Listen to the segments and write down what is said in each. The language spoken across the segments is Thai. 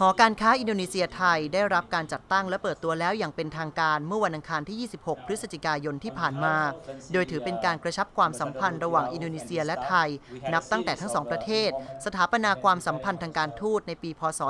หอการค้าอินโดนีเซียไทยได้รับการจัดตั้งและเปิดตัวแล้วอย่างเป็นทางการเมื่อวันอังคารที่ 26 พฤศจิกายนที่ผ่านมา โดยถือเป็นการกระชับความสัมพันธ์ระหว่างอินโดนีเซียและไทย นับตั้งแต่ทั้งสองประเทศ สถาปนาความสัมพันธ์ทางการทูตในปี พศ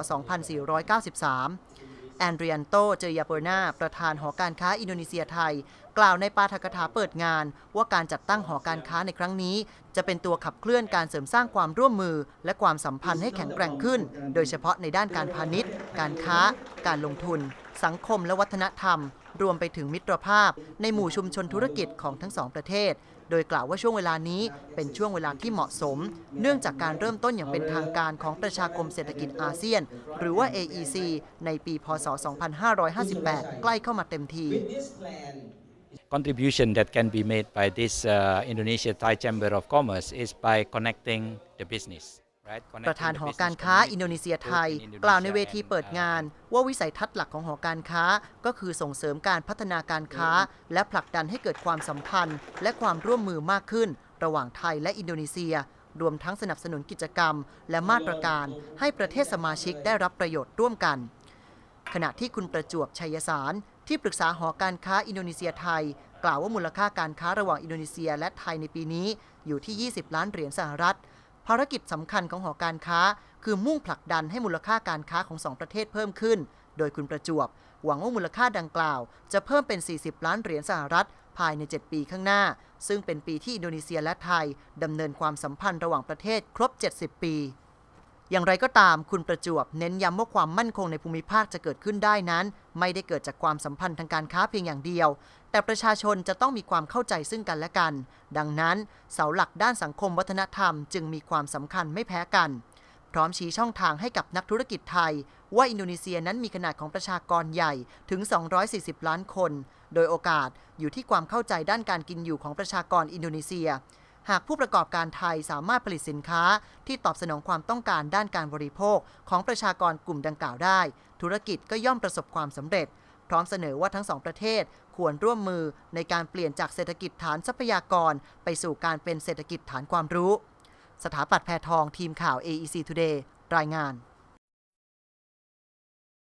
2493 แอนเดรียนโต เจยาโปนาประธานหอการค้าอินโดนีเซียไทย กล่าวในปาฐกถาเปิดงาน ว่าการจัดตั้งหอการค้าในครั้งนี้ จะเป็นตัวขับเคลื่อนการเสริมสร้างความร่วมมือ และความสัมพันธ์ให้แข็งแกร่งขึ้น โดยเฉพาะในด้านการพาณิชย์ การค้า การลงทุน สังคมและวัฒนธรรม รวมไปถึงมิตรภาพ ในหมู่ชุมชนธุรกิจของทั้งสองประเทศ โดยกล่าวว่าช่วงเวลานี้เป็นช่วงเวลาที่เหมาะสม เนื่องจากการเริ่มต้นอย่างเป็นทางการของประชาคมเศรษฐกิจอาเซียน หรือว่า AEC ในปี พศ 2558 ใกล้เข้ามาเต็มที contribution that can be made by this uh, Indonesia Thai Chamber of Commerce is by connecting the business. Right? ประธาน Connecting ห the อ business การค้า community อินโดนีเซียไทย both in Indonesia กล่าวในเวที and, เปิดงาน uh, ว่าวิสัยทัศน์หลักของหอการค้า ก็คือส่งเสริมการพัฒนาการค้า และผลักดันให้เกิดความสัมพันธ์ และความร่วมมือมากขึ้น ระหว่างไทยและอินโดนีเซีย รวมทั้งสนับสนุนกิจกรรม และมาตรการให้ประเทศสมาชิกได้รับประโยชน์ร่วมกัน ขณะที่คุณประจวบชัยสาร ที่ปรึกษาหอการค้าอินโดนีเซียไทย กล่าวว่ามูลค่าการค้าระหว่างอินโดนีเซีย และไทยในปีนี้อยู่ที่ 20 ล้านเหรียญสหรัฐ ภารกิจสำคัญของหอการค้า คือมุ่งผลักดันให้มูลค่าการค้าของสองประเทศเพิ่มขึ้น โดยคุณประจวบ หวังว่ามูลค่าดังกล่าว จะเพิ่มเป็น 40 ล้านเหรียญสหรัฐภายใน 7 ปีข้างหน้า ซึ่งเป็นปีที่อินโดนีเซียและไทยดำเนินความสัมพันธ์ระหว่างประเทศครบ 70 ปี อย่างไรก็ตามคุณประจวบเน้นย้ำว่าความมั่นคงในภูมิภาคจะเกิดขึ้นได้นั้น ไม่ได้เกิดจากความสัมพันธ์ทางการค้าเพียงอย่างเดียว แต่ประชาชนจะต้องมีความเข้าใจซึ่งกันและกัน ดังนั้น เสาหลักด้านสังคมวัฒนธรรม จึงมีความสำคัญไม่แพ้กัน พร้อมชี้ช่องทางให้กับนักธุรกิจไทย ว่าอินโดนีเซียนั้นมีขนาดของประชากรใหญ่ถึง 240 ล้านคน โดยโอกาสอยู่ที่ความเข้าใจด้านการกินอยู่ของประชากรอินโดนีเซีย หากผู้ประกอบการไทยสามารถผลิตสินค้า ที่ตอบสนองความต้องการด้านการบริโภค ของประชากรกลุ่มดังกล่าวได้ ธุรกิจก็ย่อมประสบความสำเร็จ พร้อมเสนอว่าทั้งสองประเทศควรร่วมมือในการเปลี่ยนจากเศรษฐกิจฐานทรัพยากร ไปสู่การเป็นเศรษฐกิจฐานความรู้ สถาปัตย์แพทองทีมข่าว AEC Today รายงาน